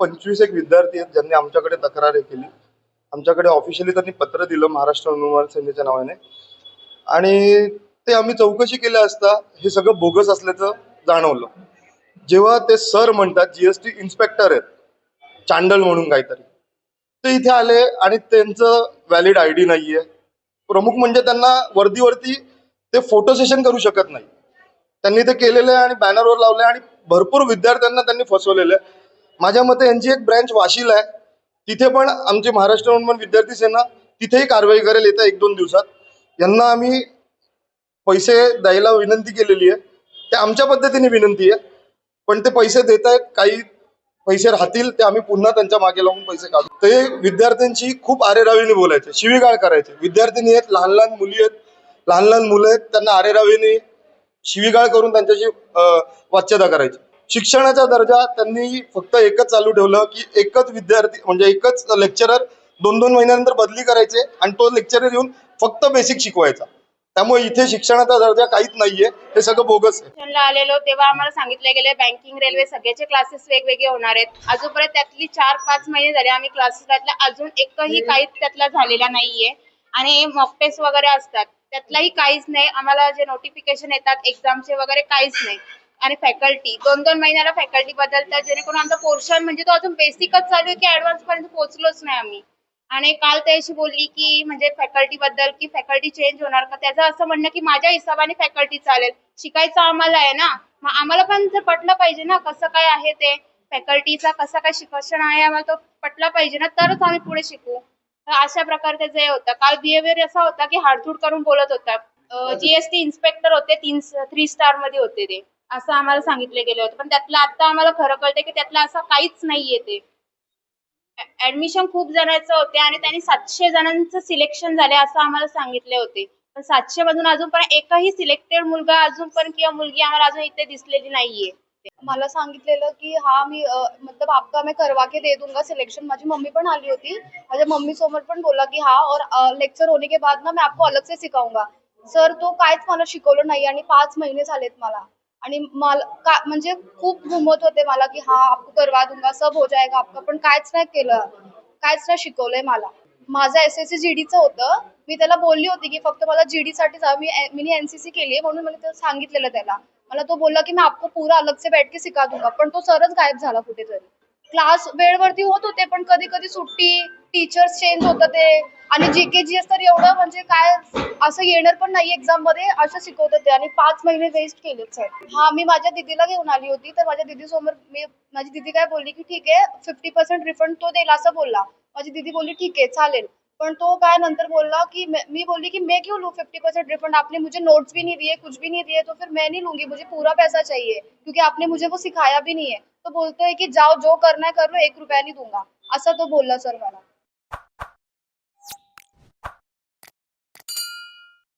पंचवीस एक विद्यार्थी आहेत ज्यांनी आमच्याकडे तक्रार केली. आमच्याकडे ऑफिशियली त्यांनी पत्र दिलं महाराष्ट्र अनुवाद सेनेच्या नावाने. आणि ते आम्ही चौकशी केल्या असता हे सगळं बोगस असल्याचं जाणवलं. जेव्हा ते सर म्हणतात जीएसटी इन्स्पेक्टर आहेत चांडल म्हणून काहीतरी. ते इथे आले आणि त्यांचं व्हॅलिड आय डी नाहीये. प्रमुख म्हणजे त्यांना वर्दीवरती ते फोटो सेशन करू शकत नाही. त्यांनी ते केलेलं आहे आणि बॅनरवर लावले आणि भरपूर विद्यार्थ्यांना त्यांनी फसवलेलं आहे. माझ्या मते यांची एक ब्रँच वाशीला आहे. तिथे पण आमची महाराष्ट्र उन्मन विद्यार्थी सेना तिथेही कारवाई करेल येत्या एक दोन दिवसात. यांना आम्ही पैसे द्यायला विनंती केलेली आहे. ते आमच्या पद्धतीने विनंती आहे. पण ते पैसे देत आहेत काही पैसे राहतील ते आम्ही पुन्हा त्यांच्या मागे लावून पैसे काढू. ते विद्यार्थ्यांची खूप आरेरावीने बोलायचे शिवीगाळ करायचे. विद्यार्थिनी आहेत लहान लहान मुली आहेत. लहान लहान मुलं आहेत त्यांना आरेरावीने शिवीगाळ करून त्यांच्याशी वाच्यता करायची. शिक्षणाचा दर्जा त्यांनी फक्त एकच चालू ठेवलं की एकच विद्यार्थी म्हणजे एकच लेक्चरर दोन दोन महिन्यानंतर बदली करायचे आणि तो लेक्चरर येऊन फक्त बेसिक शिकवायचा. त्यामुळे इथे शिक्षणाचा दर्जा काहीच नाहीये. हे सगळं बोगस आहे. आलेलो तेव्हा आम्हाला सांगितलं गेले बँकिंग रेल्वे सगळ्याचे क्लासेस वेगवेगळे होणार आहेत. अजूनपर्यंत त्यातली चार पाच महिने झाले आम्ही क्लासेस अजून एकही काहीच त्यातला झालेला नाहीये. आणि मॉक टेस्ट वगैरे असतात. त्यातलाही काहीच नाही. आम्हाला जे नोटिफिकेशन येतात एक्झामचे वगैरे काहीच नाही. आणि फॅकल्टी दोन दोन महिन्याला फॅकल्टी बदलतात. जेणेकरून आमचा पोर्शन म्हणजे तो अजून बेसिकच चालू आहे की ऍडव्हान्स पर्यंत पोहोचलोच नाही आम्ही. आणि काल ते अशी बोलली की म्हणजे फॅकल्टी बद्दल की फॅकल्टी चेंज होणार का? त्याचं असं म्हणणं की माझ्या हिशोबाने फॅकल्टी चालेल. शिकायचं आम्हाला आहे ना? मग आम्हाला पण जर पटलं पाहिजे ना कसं काय आहे ते? फॅकल्टीचा कसा काय शिक्षण आहे आम्हाला तो पटला पाहिजे ना तरच आम्ही पुढे शिकू. तर अशा प्रकारचे जे होतं. काल बिहेवियर असा होता की हाडतूड करून बोलत होता. जीएसटी इन्स्पेक्टर होते तीन थ्री स्टारमध्ये होते ते. असं आम्हाला सांगितले गेले होते. पण त्यातलं आता आम्हाला खरं कळतं की त्यातलं असं काहीच नाहीये ते. ऍडमिशन खूप जणांचं होते आणि त्यांनी सातशे जणांचं सिलेक्शन झाले असं आम्हाला सांगितले होते. पण सातशे मधून अजून पण एकही सिलेक्टेड मुलगा अजून पण किंवा मुलगी आम्हाला अजून इथे दिसलेली नाहीये. मला सांगितलेलं की हा मी मतलब आपका मैं करवा के दे दूंगा सिलेक्शन माझी मम्मी पण आली होती. माझ्या मम्मी समोर पण बोला की हा और लेक्चर होने के बाद ना मैं आपको अलग से सिखाऊंगा. सर तो काहीच मला शिकवलं नाही आणि पाच महिने झालेत मला. आणि मला का म्हणजे खूप घुमत होते मला की हा आपको करवा दूंगा सब हो जाएगा आपका. पण कायच नाही केलं. कायच नाही शिकवलंय मला. माझं एस एस सी जी डीचं होतं. मी त्याला बोलली होती की फक्त मला जी डीसाठी जा- मी मी एनसीसी केली आहे म्हणून मला सांगितलेलं त्याला. मला तो बोलला की मी आपको पूरा अलग से बैठ के सिखा दूंगा. पण तो सरच गायब झाला कुठेतरी. क्लास वेळवरती होत होते पण कधी कधी सुट्टी टीचर्स चेंज होतं ते. आणि जी के जी एस तर एवढं म्हणजे काय असं येणार शिकवत वेस्ट हा होती समोर मी दिदी की, ठीक आहे फिफ्टी पर्सेंट रिफंड तो बोलला. ठीक है तो नंतर बोलला कि बोली कि, मैं क्यों लूँ फिफ्टी परसेंट रिफंड आपने मुझे नोट्स भी नहीं दिए, कुछ भी नहीं दिए तो फिर मैं नहीं लूँगी, मुझे पूरा पैसा चाहिए, क्योंकि आपने मुझे वो सिखाया भी नहीं है। तो बोलते है कि, जाओ, जो करना है कर लो, एक रुपया नहीं दूँगा। असं तो बोलला सर मला.